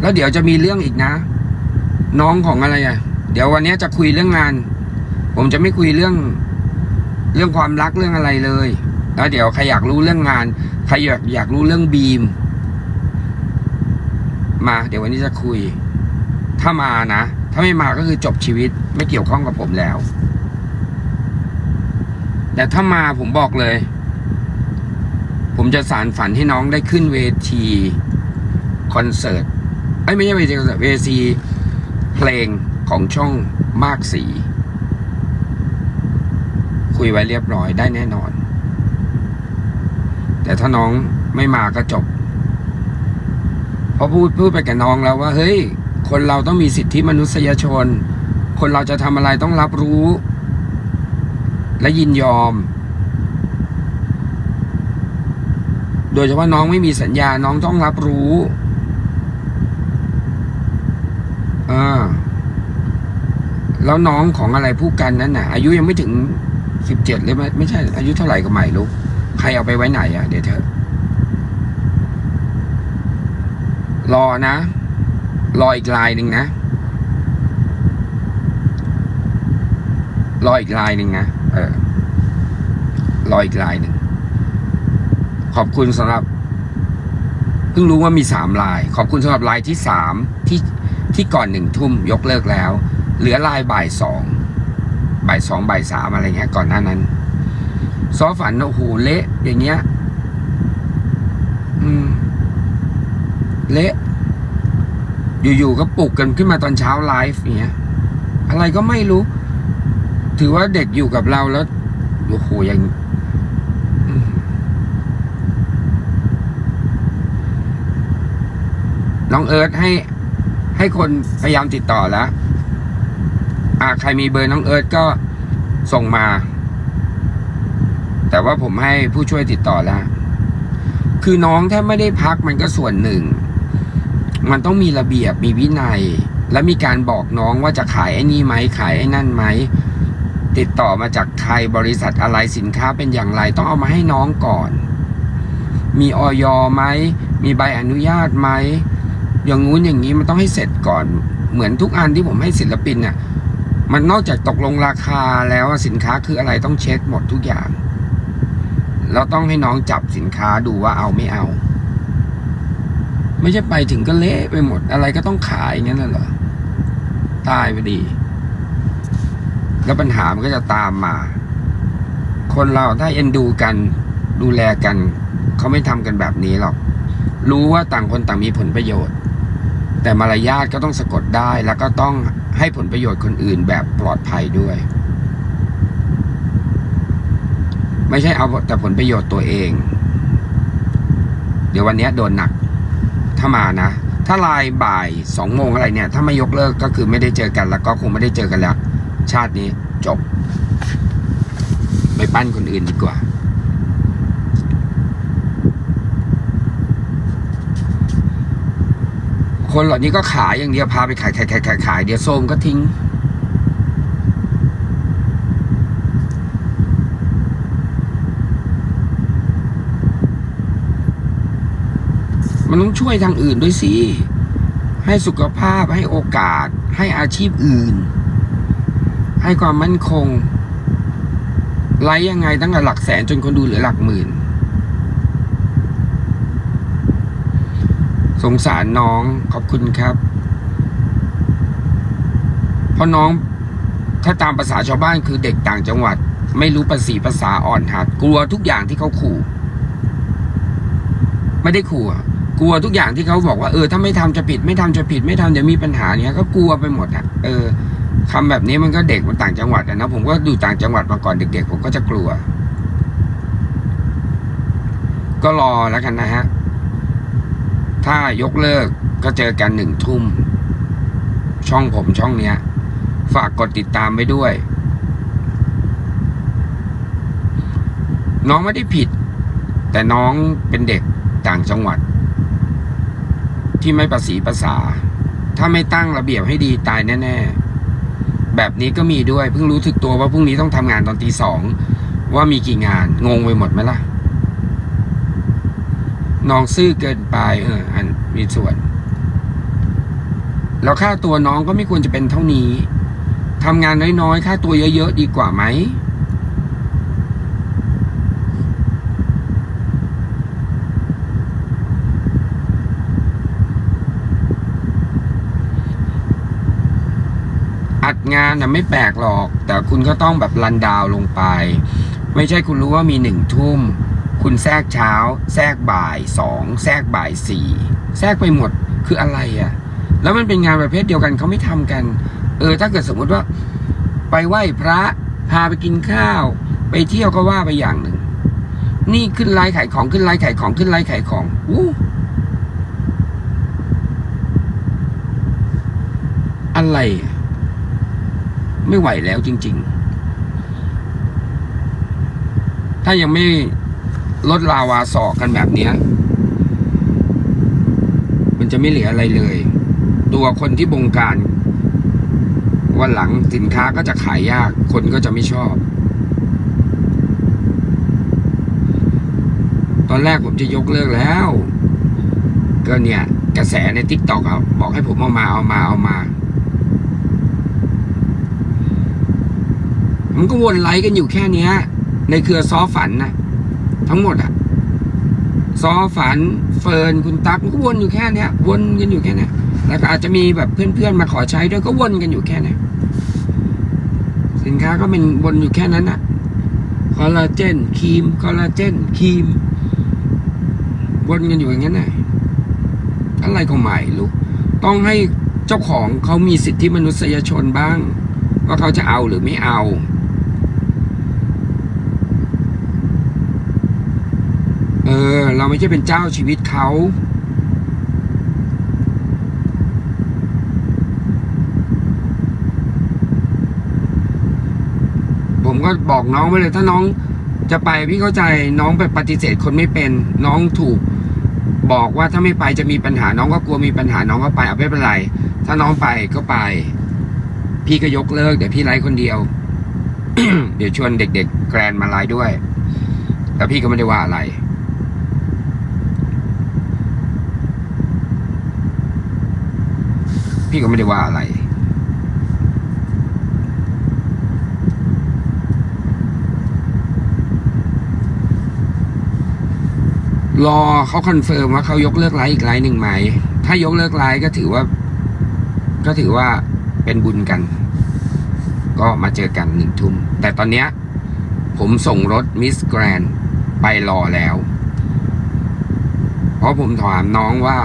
แล้วเดี๋ยวจะมีเรื่องอีกนะ น้องของอะไรอะ เดี๋ยววันนี้จะคุยเรื่องงาน ผมจะไม่คุยเรื่อง เรื่องความรักเรื่องอะไรเลย แล้วเดี๋ยวใครอยากรู้เรื่องงาน ใครอยากอยากรู้เรื่องบีม มา เดี๋ยววันนี้จะคุย ถ้ามานะ ถ้าไม่มาก็คือจบชีวิต ไม่เกี่ยวข้องกับผมแล้ว แต่ถ้ามาผมบอกเลย ผมจะสารฝันให้น้องได้ขึ้นเวทีคอนเสิร์ต ไอ้ไม่ใช่เวทีคอนเสิร์ตเวทีเพลงของช่องมากสี คุยไว้เรียบร้อยได้แน่นอน แต่ถ้าน้องไม่มาก็จบเพราะพูดพูดไปกับน้องแล้วว่า เฮ้ย คนเราต้องมีสิทธิมนุษยชน คนเราจะทำอะไรต้องรับรู้ และยินยอม โดยเฉพาะน้องไม่มีสัญญาน้องต้องรับรู้ อ แล้วน้องของอะไรผู้กันนั้นน่ะ อายุยังไม่ถึงสิบเจ็ดเลยไหมไม่ใช่ อายุเท่าไหร่ก็ไม่รู้ใครเอาไปไว้ไหนอะ เดี๋ยวเธอะรอนะ รออีกลายหนึ่งนะ รออีกลายหนึ่งนะ เออ รออีกลายหนึ่ง ขอบคุณสำหรับ เพิ่งรู้ว่ามีสามลาย ขอบคุณสำหรับลายที่สามที่ ที่ก่อนหนึ่งทุ่มยกเลิกแล้ว เหลือลายบ่ายสองบ่ายสองบ่ายสามอะไรเงี้ยก่อนหน้านั้นซอฝันโอ้โหเละอย่างเงี้ยอืมเละอยู่ๆก็ปลุกกันขึ้นมาตอนเช้าไลฟ์อย่างเงี้ย อะไรก็ไม่รู้ ถือว่าเด็กอยู่กับเราแล้วโอ้โหยังน้องเอิร์ธให้ ให้คนพยายามติดต่อแล้วอ่าใครมีเบอร์น้องเอิร์ธก็ส่งมา แต่ว่าผมให้ผู้ช่วยติดต่อแล้ว คือน้องแทบไม่ได้พักมันก็ส่วนหนึ่ง มันต้องมีระเบียบมีวินัย และมีการบอกน้องว่าจะขายไอ้นี่ไหมขายไอ้นั่นไหมติดต่อมาจากใครบริษัทอะไรสินค้าเป็นอย่างไรต้องเอามาให้น้องก่อน มีออยไหมมีใบอนุญาตไหม อย่างงู้นอย่างนี้มันต้องให้เสร็จก่อนเหมือนทุกอันที่ผมให้ศิลปินน่ะมันนอกจากตกลงราคาแล้วสินค้าคืออะไรต้องเช็คหมดทุกอย่างแล้วต้องให้น้องจับสินค้าดูว่าเอาไม่เอา ไม่ใช่ไปถึงก็เละไปหมดอะไรก็ต้องขายอย่างนั้นเหรอตายไปดี แล้วปัญหามันก็จะตามมา คนเราถ้าเอ็นดูกัน ดูแลกัน เขาไม่ทำกันแบบนี้หรอก รู้ว่าต่างคนต่างมีผลประโยชน์ แต่มารยาทก็ต้องสะกดได้แล้วก็ต้องให้ผลประโยชน์คนอื่นแบบปลอดภัยด้วย ไม่ใช่เอาแต่ผลประโยชน์ตัวเอง เดี๋ยววันนี้โดนหนัก ถ้ามานะ ถ้าลายบ่ายสองโมงอะไรเนี่ย ถ้าไม่ยกเลิกก็คือไม่ได้เจอกัน แล้วก็คงไม่ได้เจอกันแล้ว ชาตินี้จบ ไปปั้นคนอื่นดีกว่า คนเหล่านี้ก็ขายอย่างเดียวพาไปขายขายขายขายขายเดี๋ยวโซมก็ทิ้ง มันต้องช่วยทางอื่นด้วยสิ ให้สุขภาพให้โอกาส ให้อาชีพอื่น ให้ความมั่นคงไลฟ์ยังไงตั้งแต่หลักแสนจนคนดูเหลือหลักหมื่น สงสารน้องขอบคุณครับ เพราะน้องถ้าตามภาษาชาวบ้านคือเด็กต่างจังหวัด ไม่รู้ภาษีภาษาอ่อนหัดกลัวทุกอย่างที่เขาขู่ ไม่ได้ขู่อะกลัวทุกอย่างที่เขาบอกว่าเออถ้าไม่ทำจะผิด ไม่ทำจะผิด ไม่ทำเดี๋ยวมีปัญหาเนี้ยก็กลัวไปหมดอะเออคำแบบนี้มันก็เด็กมันต่างจังหวัดนะผมก็ดูต่างจังหวัดมาก่อนเด็กๆผมก็จะกลัว ก็รอแล้วกันนะฮะ ถ้ายกเลิกก็เจอกันหนึ่งทุ่ม ช่องผมช่องเนี้ย ฝากกดติดตามไปด้วย น้องไม่ได้ผิด แต่น้องเป็นเด็กต่างจังหวัด ที่ไม่ประสีภาษา ถ้าไม่ตั้งระเบียบให้ดีตายแน่ๆ แบบนี้ก็มีด้วย เพิ่งรู้สึกตัวว่าพรุ่งนี้ต้องทำงานตอนตีสองว่ามีกี่งาน งงไปหมดไหมล่ะ น้องซื่อเกินไปเอออันมีส่วน แล้วค่าตัวน้องก็ไม่ควรจะเป็นเท่านี้ทำงานน้อยๆ ค่าตัวเยอะๆ ดีกว่าไหม อัดงานน่ะไม่แปลกหรอก แต่คุณก็ต้องแบบรันดาวลงไป ไม่ใช่คุณรู้ว่ามีหนึ่งทุ่ม คุณแทรกเช้า แทรกบ่ายสองแทรกบ่ายสี่แทรกไปหมดคืออะไรอะ่ะ แล้วมันเป็นงานประเภทเดียวกันเขาไม่ทำกัน เออ ถ้าเกิดสมมติว่า ไปไหว้พระพาไปกินข้าว ไปเที่ยวก็ว่าไปอย่างหนึ่ง นี่ขึ้นไลน์ขายของขึ้นไลน์ขายของขึ้นไลน์ขายของอู้อะไร ไม่ไหวแล้วจริง ๆ ถ้ายังไม่ ลดลาวาสอกกันแบบเนี้ย มันจะไม่เหลืออะไรเลย ตัวคนที่บงการ วันหลังสินค้าก็จะขายยาก คนก็จะไม่ชอบ ตอนแรกผมจะยกเลิกแล้ว ก็เนี่ย กระแสในทิกตอกบอกให้ผมเอามาเอามาเอามามันก็วนไลค์กันอยู่แค่เนี้ย ในเครือซอฝันนะ ทั้งหมดอะซอฝันเฟิร์นคุณตั๊กมันก็วนอยู่แค่เนี้ย วนกันอยู่แค่เนี้ยแล้วก็อาจจะมีแบบเพื่อนๆมาขอใช้ด้วยก็วนกันอยู่แค่เนี้ยสินค้าก็เป็นวนอยู่แค่นั้นอะคอลลาเจนครีมคอลลาเจนครีมวนกันอยู่อย่างนั้นน่ะอะไรก็ไม่รู้ต้องให้เจ้าของเขามีสิทธิมนุษยชนบ้าง ว่าเขาจะเอาหรือไม่เอา ออเราไม่ใช่เป็นเจ้าชีวิตเขาผมก็บอกน้องไปเลยถ้าน้องจะไปพี่เข้าใจน้องไปปฏิเสธคนไม่เป็นน้องถูกบอกว่าถ้าไม่ไปจะมีปัญหาน้องก็กลัวมีปัญหาน้องก็ไปเอาไม่เป็นไร ถ้าน้องไปก็ไป พี่ก็ยกเลิกเดี๋ยวพี่ไลฟ์คนเดียว เดี๋ยวชวนเด็ก ๆ แกรนมาไลฟ์ด้วยแล้วพี่ก็ไม่ได้ว่าอะไร พี่ก็ไม่ได้ว่าอะไร รอเขาคอนเฟิร์มว่าเขายกเลิกไลฟ์อีกไลฟ์หนึ่งไหม ถ้ายกเลิกไลฟ์ก็ถือว่า ก็ถือว่าเป็นบุญกัน ก็มาเจอกันหนึ่งทุ่ม แต่ตอนเนี้ย ผมส่งรถมิสแกรนไปรอแล้ว เพราะผมถามน้องว่า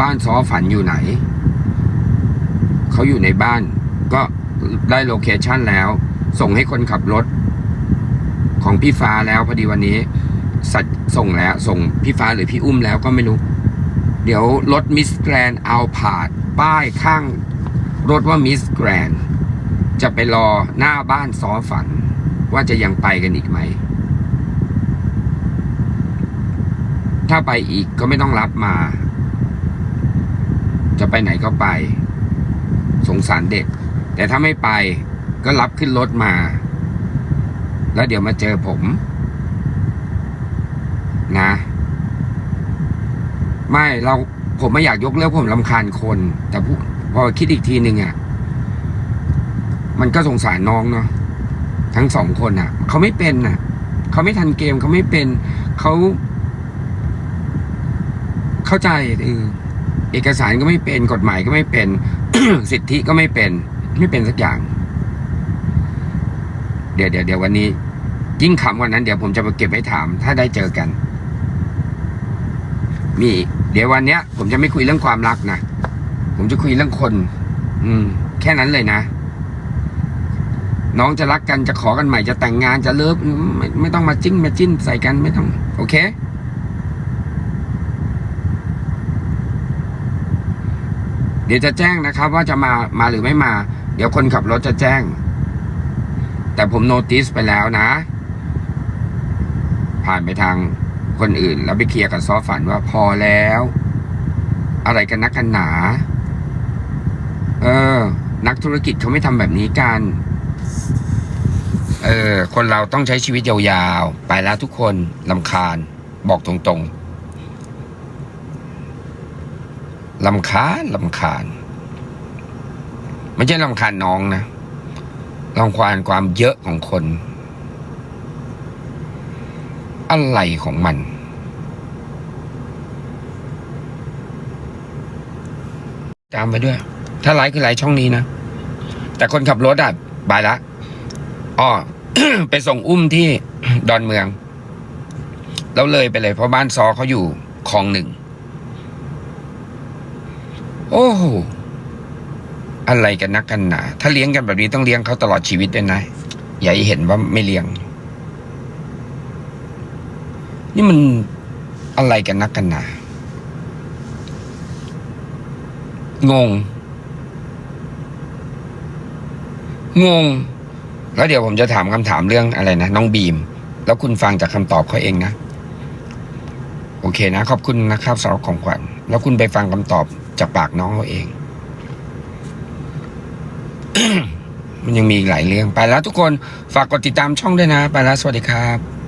บ้านซอฝันอยู่ไหน เขาอยู่ในบ้าน ก็ได้โลเคชันแล้ว ส่งให้คนขับรถ ของพี่ฟ้าแล้วพอดีวันนี้สัตส่งแล้วส่งพี่ฟ้าหรือพี่อุ้มแล้วก็ไม่รู้ เดี๋ยวรถมิสแกรนเอาผาด ป้ายข้างรถว่ามิสแกรนจะไปรอหน้าบ้านซอฝัน ว่าจะยังไปกันอีกไหม ถ้าไปอีกก็ไม่ต้องรับมา จะไปไหนก็ไป งสารเด็ก แต่ถ้าไม่ไปก็รับขึ้นรถมา แล้วเดี๋ยวมาเจอผม นะ ไม่เราผมไม่อยากยกเลิกผมลำคาญคน แต่พอคิดอีกทีหนึ่งอะ มันก็สงสารน้องเนาะทั้งสองคนอะ เขาไม่เป็นอะ เขาไม่ทันเกมเขาไม่เป็น เขาเข้าใจเออเอกสารก็ไม่เป็นกฎหมายก็ไม่เป็น สิทธิก็ไม่เป็น ไม่เป็นสักอย่าง เดี๋ยวเดี๋ยวเดี๋ยววันนี้ ยิ่งขำกว่านั้น เดี๋ยวผมจะมาเก็บไว้ถาม ถ้าได้เจอกัน มี เดี๋ยววันเนี้ย ผมจะไม่คุยเรื่องความรักนะผมจะคุยเรื่องคน อืม แค่นั้นเลยนะน้องจะรักกันจะขอกันใหม่จะแต่งงานจะเลิฟไม่ไม่ต้องมาจิ้งมาจิ้นใส่กันไม่ต้อง โอเค ดี๋ยวจะแจ้งนะครับ ว่าจะมามาหรือไม่มา เดี๋ยวคนขับรถจะแจ้ง แต่ผมโนติสไปแล้วนะ ผ่านไปทางคนอื่น แล้วไปเคลียร์กับซอฝันว่าพอแล้ว อะไรกันนักกันหนา เออ นักธุรกิจเขาไม่ทำแบบนี้กัน เออ คนเราต้องใช้ชีวิตยาวๆ ไปแล้วทุกคนลำคาญ บอกตรงๆ ลำคาญลำคาญ ไม่ใช่ลำคาญน้องนะลำคาญความเยอะของคน อะไรของมัน ตามไปด้วย ถ้าไลฟ์คือไลฟ์ช่องนี้นะ แต่คนขับรถอะบายละอ้อไปส่งอุ้มที่ดอนเมือง แล้วเลยไปเลยเพราะบ้านซอเขาอยู่คลองหนึ่ง โอ้โหอะไรกันนักกันหนาถ้าเลี้ยงกันแบบนี้ต้องเลี้ยงเขาตลอดชีวิตด้วยนะ อย่าให้เห็นว่าไม่เลี้ยง นี่มันอะไรกันนักกันหนางง งง แล้วเดี๋ยวผมจะถามคำถามเรื่องอะไรนะน้องบีม แล้วคุณฟังจากคำตอบเขาเองนะ โอเคนะ ขอบคุณนะครับสำหรับของขวัญแล้วคุณไปฟังคำตอบ จากปากน้องเขาเอง มันยังมีอีกหลายเรื่องไปแล้วทุกคนฝากกดติดตามช่องด้วยนะ ไปแล้วสวัสดีครับ